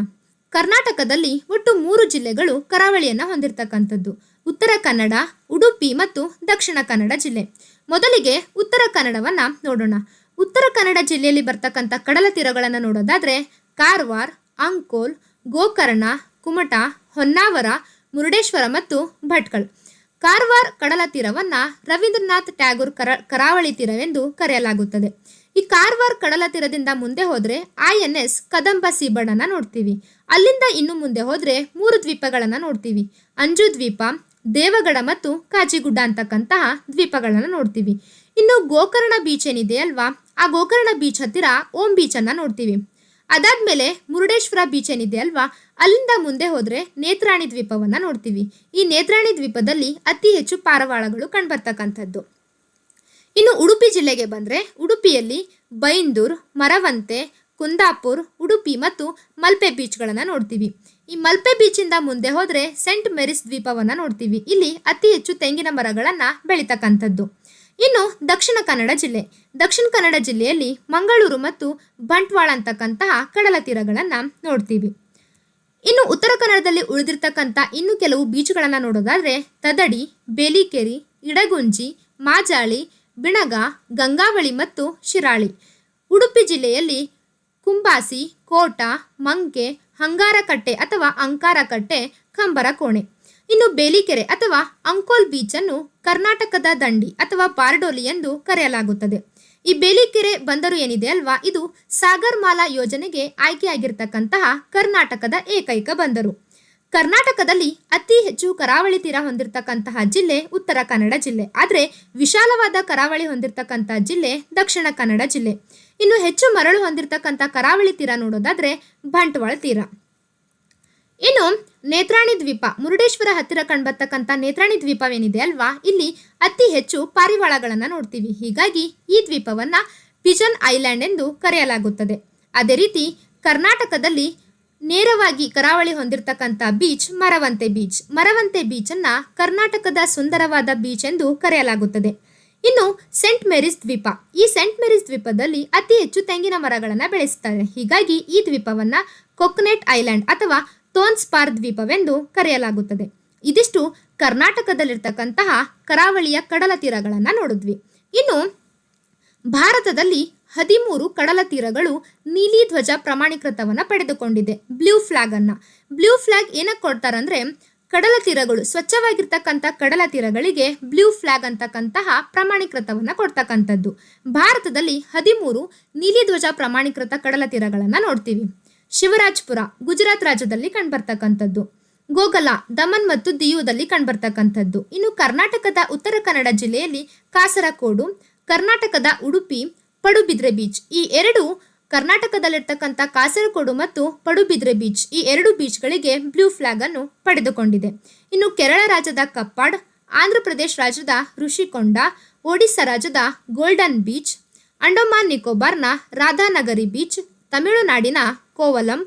ಕರ್ನಾಟಕದಲ್ಲಿ ಒಟ್ಟು ಮೂರು ಜಿಲ್ಲೆಗಳು ಕರಾವಳಿಯನ್ನ ಹೊಂದಿರತಕ್ಕಂಥದ್ದು. ಉತ್ತರ ಕನ್ನಡ, ಉಡುಪಿ ಮತ್ತು ದಕ್ಷಿಣ ಕನ್ನಡ ಜಿಲ್ಲೆ. ಮೊದಲಿಗೆ ಉತ್ತರ ಕನ್ನಡವನ್ನ ನೋಡೋಣ. ಉತ್ತರ ಕನ್ನಡ ಜಿಲ್ಲೆಯಲ್ಲಿ ಬರ್ತಕ್ಕಂಥ ಕಡಲ ತೀರಗಳನ್ನು ನೋಡೋದಾದ್ರೆ ಕಾರವಾರ, ಅಂಕೋಲ್, ಗೋಕರ್ಣ, ಕುಮಟ, ಹೊನ್ನಾವರ, ಮುರುಡೇಶ್ವರ ಮತ್ತು ಭಟ್ಕಳ್. ಕಾರವಾರ ಕಡಲ ತೀರವನ್ನ ರವೀಂದ್ರನಾಥ್ ಟ್ಯಾಗೂರ್ ಕರ, ಕರಾವಳಿ ತೀರವೆಂದು ಕರೆಯಲಾಗುತ್ತದೆ. ಈ ಕಾರವಾರ ಕಡಲ ತೀರದಿಂದ ಮುಂದೆ ಹೋದರೆ ಐ ಎನ್ ಎಸ್ ಕದಂಬ ಸೀಬಣ್ಣನ ನೋಡ್ತೀವಿ. ಅಲ್ಲಿಂದ ಇನ್ನು ಮುಂದೆ ಹೋದರೆ ಮೂರು ದ್ವೀಪಗಳನ್ನು ನೋಡ್ತೀವಿ. ಅಂಜು ದ್ವೀಪ ದೇವಗಡ ಮತ್ತು ಕಾಜಿಗುಡ್ಡ ಅಂತಕ್ಕಂತಹ ದ್ವೀಪಗಳನ್ನು ನೋಡ್ತೀವಿ. ಇನ್ನು ಗೋಕರ್ಣ ಬೀಚ್ ಏನಿದೆ ಅಲ್ವಾ? ಆ ಗೋಕರ್ಣ ಬೀಚ್ ಹತ್ತಿರ ಓಂ ಬೀಚ್ ಅನ್ನ ನೋಡ್ತೀವಿ. ಅದಾದ್ಮೇಲೆ ಮುರುಡೇಶ್ವರ ಬೀಚ್ ಏನಿದೆ ಅಲ್ವಾ? ಅಲ್ಲಿಂದ ಮುಂದೆ ಹೋದ್ರೆ ನೇತ್ರಾಣಿ ದ್ವೀಪವನ್ನ ನೋಡ್ತೀವಿ. ಈ ನೇತ್ರಾಣಿ ದ್ವೀಪದಲ್ಲಿ ಅತಿ ಹೆಚ್ಚು ಪಾರವಾಳಗಳು ಕಂಡುಬರ್ತಕ್ಕಂಥದ್ದು. ಇನ್ನು ಉಡುಪಿ ಜಿಲ್ಲೆಗೆ ಬಂದರೆ ಉಡುಪಿಯಲ್ಲಿ ಬೈಂದೂರ್, ಮರವಂತೆ ಕುಂದಾಪುರ್, ಉಡುಪಿ ಮತ್ತು ಮಲ್ಪೆ ಬೀಚ್ಗಳನ್ನು ನೋಡ್ತೀವಿ. ಈ ಮಲ್ಪೆ ಬೀಚಿಂದ ಮುಂದೆ ಹೋದರೆ ಸೆಂಟ್ ಮೆರಿಸ್ ದ್ವೀಪವನ್ನು ನೋಡ್ತೀವಿ. ಇಲ್ಲಿ ಅತಿ ಹೆಚ್ಚು ತೆಂಗಿನ ಮರಗಳನ್ನು ಬೆಳೀತಕ್ಕಂಥದ್ದು. ಇನ್ನು ದಕ್ಷಿಣ ಕನ್ನಡ ಜಿಲ್ಲೆ. ದಕ್ಷಿಣ ಕನ್ನಡ ಜಿಲ್ಲೆಯಲ್ಲಿ ಮಂಗಳೂರು ಮತ್ತು ಬಂಟ್ವಾಳ ಅಂತಕ್ಕಂತಹ ಕಡಲ ತೀರಗಳನ್ನು ನೋಡ್ತೀವಿ. ಇನ್ನು ಉತ್ತರ ಕನ್ನಡದಲ್ಲಿ ಉಳಿದಿರ್ತಕ್ಕಂಥ ಇನ್ನು ಕೆಲವು ಬೀಚ್ಗಳನ್ನು ನೋಡೋದಾದ್ರೆ ತದಡಿ, ಬೇಲಿಕೇರಿ, ಇಡಗುಂಜಿ, ಮಾಜಾಳಿ, ಬಿಣಗ, ಗಂಗಾವಳಿ ಮತ್ತು ಶಿರಾಳಿ. ಉಡುಪಿ ಜಿಲ್ಲೆಯಲ್ಲಿ ಕುಂಬಾಸಿ, ಕೋಟ ಮಂಕೆ ಹಂಗಾರಕಟ್ಟೆ ಅಥವಾ ಅಂಕಾರಕಟ್ಟೆ, ಕಂಬರ ಕೋಣೆ. ಇನ್ನು ಬೇಲಿಕೆರೆ ಅಥವಾ ಅಂಕೋಲ್ ಬೀಚನ್ನು ಕರ್ನಾಟಕದ ದಂಡಿ ಅಥವಾ ಪಾರ್ಡೋಲಿ ಎಂದು ಕರೆಯಲಾಗುತ್ತದೆ. ಈ ಬೇಲಿಕೆರೆ ಬಂದರು ಏನಿದೆ ಅಲ್ವಾ? ಇದು ಸಾಗರ್ ಮಾಲಾ ಯೋಜನೆಗೆ ಆಯ್ಕೆಯಾಗಿರ್ತಕ್ಕಂತಹ ಕರ್ನಾಟಕದ ಏಕೈಕ ಬಂದರು. ಕರ್ನಾಟಕದಲ್ಲಿ ಅತಿ ಹೆಚ್ಚು ಕರಾವಳಿ ತೀರ ಹೊಂದಿರತಕ್ಕಂತಹ ಜಿಲ್ಲೆ ಉತ್ತರ ಕನ್ನಡ ಜಿಲ್ಲೆ. ಆದರೆ ವಿಶಾಲವಾದ ಕರಾವಳಿ ಹೊಂದಿರತಕ್ಕಂತಹ ಜಿಲ್ಲೆ ದಕ್ಷಿಣ ಕನ್ನಡ ಜಿಲ್ಲೆ. ಇನ್ನು ಹೆಚ್ಚು ಮರಳು ಹೊಂದಿರತಕ್ಕಂಥ ಕರಾವಳಿ ತೀರ ನೋಡೋದಾದ್ರೆ ಬಂಟ್ವಾಳ ತೀರ. ಇನ್ನು ನೇತ್ರಾಣಿ ದ್ವೀಪ, ಮುರುಡೇಶ್ವರ ಹತ್ತಿರ ಕಂಡುಬರ್ತಕ್ಕಂಥ ನೇತ್ರಾಣಿ ದ್ವೀಪವೇನಿದೆ ಅಲ್ವಾ? ಇಲ್ಲಿ ಅತಿ ಹೆಚ್ಚು ಪಾರಿವಾಳಗಳನ್ನು ನೋಡ್ತೀವಿ. ಹೀಗಾಗಿ ಈ ದ್ವೀಪವನ್ನು ಪಿಜನ್ ಐಲ್ಯಾಂಡ್ ಎಂದು ಕರೆಯಲಾಗುತ್ತದೆ. ಅದೇ ರೀತಿ ಕರ್ನಾಟಕದಲ್ಲಿ ನೇರವಾಗಿ ಕರಾವಳಿ ಹೊಂದಿರತಕ್ಕಂಥ ಬೀಚ್ ಮರವಂತೆ ಬೀಚ್. ಮರವಂತೆ ಬೀಚನ್ನು ಕರ್ನಾಟಕದ ಸುಂದರವಾದ ಬೀಚ್ ಎಂದು ಕರೆಯಲಾಗುತ್ತದೆ. ಇನ್ನು ಸೆಂಟ್ ಮೇರಿಸ್ ದ್ವೀಪ. ಈ ಸೆಂಟ್ ಮೇರಿಸ್ ದ್ವೀಪದಲ್ಲಿ ಅತಿ ಹೆಚ್ಚು ತೆಂಗಿನ ಮರಗಳನ್ನು ಬೆಳೆಸ್ತಾರೆ. ಹೀಗಾಗಿ ಈ ದ್ವೀಪವನ್ನು ಕೊಕೊನೆಟ್ ಐಲ್ಯಾಂಡ್ ಅಥವಾ ತೋನ್ಸ್ಪಾರ್ ದ್ವೀಪವೆಂದು ಕರೆಯಲಾಗುತ್ತದೆ. ಇದಿಷ್ಟು ಕರ್ನಾಟಕದಲ್ಲಿರ್ತಕ್ಕಂತಹ ಕರಾವಳಿಯ ಕಡಲ ತೀರಗಳನ್ನು ನೋಡಿದ್ವಿ. ಇನ್ನು ಭಾರತದಲ್ಲಿ ಹದಿಮೂರು ಕಡಲ ತೀರಗಳು ನೀಲಿ ಧ್ವಜ ಪ್ರಮಾಣೀಕೃತವನ್ನು ಪಡೆದುಕೊಂಡಿದೆ. ಬ್ಲೂ ಫ್ಲಾಗ್ ಅನ್ನ. ಬ್ಲೂ ಫ್ಲಾಗ್ ಏನಕ್ಕೆ ಕೊಡ್ತಾರಂದ್ರೆ ಕಡಲ ತೀರಗಳು, ಸ್ವಚ್ಛವಾಗಿರ್ತಕ್ಕಂಥ ಕಡಲ ತೀರಗಳಿಗೆ ಬ್ಲೂ ಫ್ಲಾಗ್ ಅಂತಕ್ಕಂತಹ ಪ್ರಮಾಣೀಕೃತವನ್ನು ಕೊಡ್ತಕ್ಕಂಥದ್ದು. ಭಾರತದಲ್ಲಿ ಹದಿಮೂರು ನೀಲಿ ಧ್ವಜ ಪ್ರಮಾಣೀಕೃತ ಕಡಲ ತೀರಗಳನ್ನು ನೋಡ್ತೀವಿ. ಶಿವರಾಜ್ಪುರ, ಗುಜರಾತ್ ರಾಜ್ಯದಲ್ಲಿ ಕಂಡುಬರ್ತಕ್ಕಂಥದ್ದು. ಗೋಗಲ, ದಮನ್ ಮತ್ತು ದಿಯುದಲ್ಲಿ ಕಂಡುಬರ್ತಕ್ಕಂಥದ್ದು. ಇನ್ನು ಕರ್ನಾಟಕದ ಉತ್ತರ ಕನ್ನಡ ಜಿಲ್ಲೆಯಲ್ಲಿ ಕಾಸರಕೋಡು ಕರ್ನಾಟಕದ ಉಡುಪಿ, ಪಡುಬಿದ್ರೆ ಬೀಚ್ ಈ ಎರಡು ಕರ್ನಾಟಕದಲ್ಲಿರ್ತಕ್ಕಂಥ ಕಾಸರಗೋಡು ಮತ್ತು ಪಡುಬಿದ್ರೆ ಬೀಚ್ ಈ ಎರಡು ಬೀಚ್ಗಳಿಗೆ ಬ್ಲೂ ಫ್ಲಾಗ್ ಅನ್ನು ಪಡೆದುಕೊಂಡಿದೆ. ಇನ್ನು ಕೇರಳ ರಾಜ್ಯದ ಕಪ್ಪಾಡ್, ಆಂಧ್ರ ಪ್ರದೇಶ ರಾಜ್ಯದ ಋಷಿಕೊಂಡ, ಒಡಿಸ್ಸಾ ರಾಜ್ಯದ ಗೋಲ್ಡನ್ ಬೀಚ್ ಅಂಡಮಾನ್ ನಿಕೋಬಾರ್ನ ರಾಧಾನಗರಿ ಬೀಚ್ ತಮಿಳುನಾಡಿನ ಕೋವಲಂ,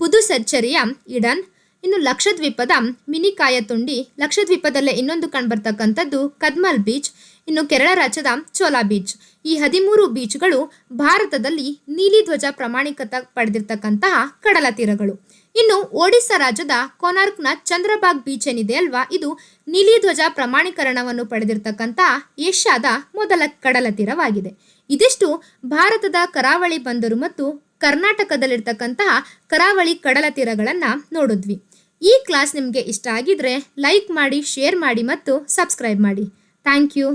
ಪುದುಚೆರಿಯ, ಇಡನ್ ಇನ್ನು ಲಕ್ಷದ್ವೀಪದ ಮಿನಿಕಾಯ ತುಂಡಿ ಲಕ್ಷದ್ವೀಪದಲ್ಲೇ ಇನ್ನೊಂದು ಕಂಡುಬರ್ತಕ್ಕಂಥದ್ದು ಕದ್ಮಲ್ ಬೀಚ್, ಇನ್ನು ಕೇರಳ ರಾಜ್ಯದ ಚೋಲಾ ಬೀಚ್. ಈ ಹದಿಮೂರು ಬೀಚ್ಗಳು ಭಾರತದಲ್ಲಿ ನೀಲಿ ಧ್ವಜ ಪ್ರಮಾಣಿಕತ ಪಡೆದಿರ್ತಕ್ಕಂತಹ ಕಡಲ ತೀರಗಳು ಇನ್ನು ಒಡಿಸ್ಸಾ ರಾಜ್ಯದ ಕೊನಾರ್ಕ್ನ ಚಂದ್ರಬಾಗ್ ಬೀಚ್ ಏನಿದೆ ಅಲ್ವಾ, ಇದು ನೀಲಿ ಧ್ವಜ ಪ್ರಮಾಣೀಕರಣವನ್ನು ಪಡೆದಿರ್ತಕ್ಕಂತಹ ಏಷ್ಯಾದ ಮೊದಲ ಕಡಲ ತೀರವಾಗಿದೆ ಇದಿಷ್ಟು ಭಾರತದ ಕರಾವಳಿ ಬಂದರು ಮತ್ತು ಕರ್ನಾಟಕದಲ್ಲಿರ್ತಕ್ಕಂತಹ ಕರಾವಳಿ ಕಡಲ ತೀರಗಳನ್ನು ನೋಡಿದ್ವಿ. ಈ ಕ್ಲಾಸ್ ನಿಮಗೆ ಇಷ್ಟ ಆಗಿದ್ರೆ ಲೈಕ್ ಮಾಡಿ ಶೇರ್ ಮಾಡಿ ಮತ್ತು ಸಬ್ಸ್ಕ್ರೈಬ್ ಮಾಡಿ. Thank you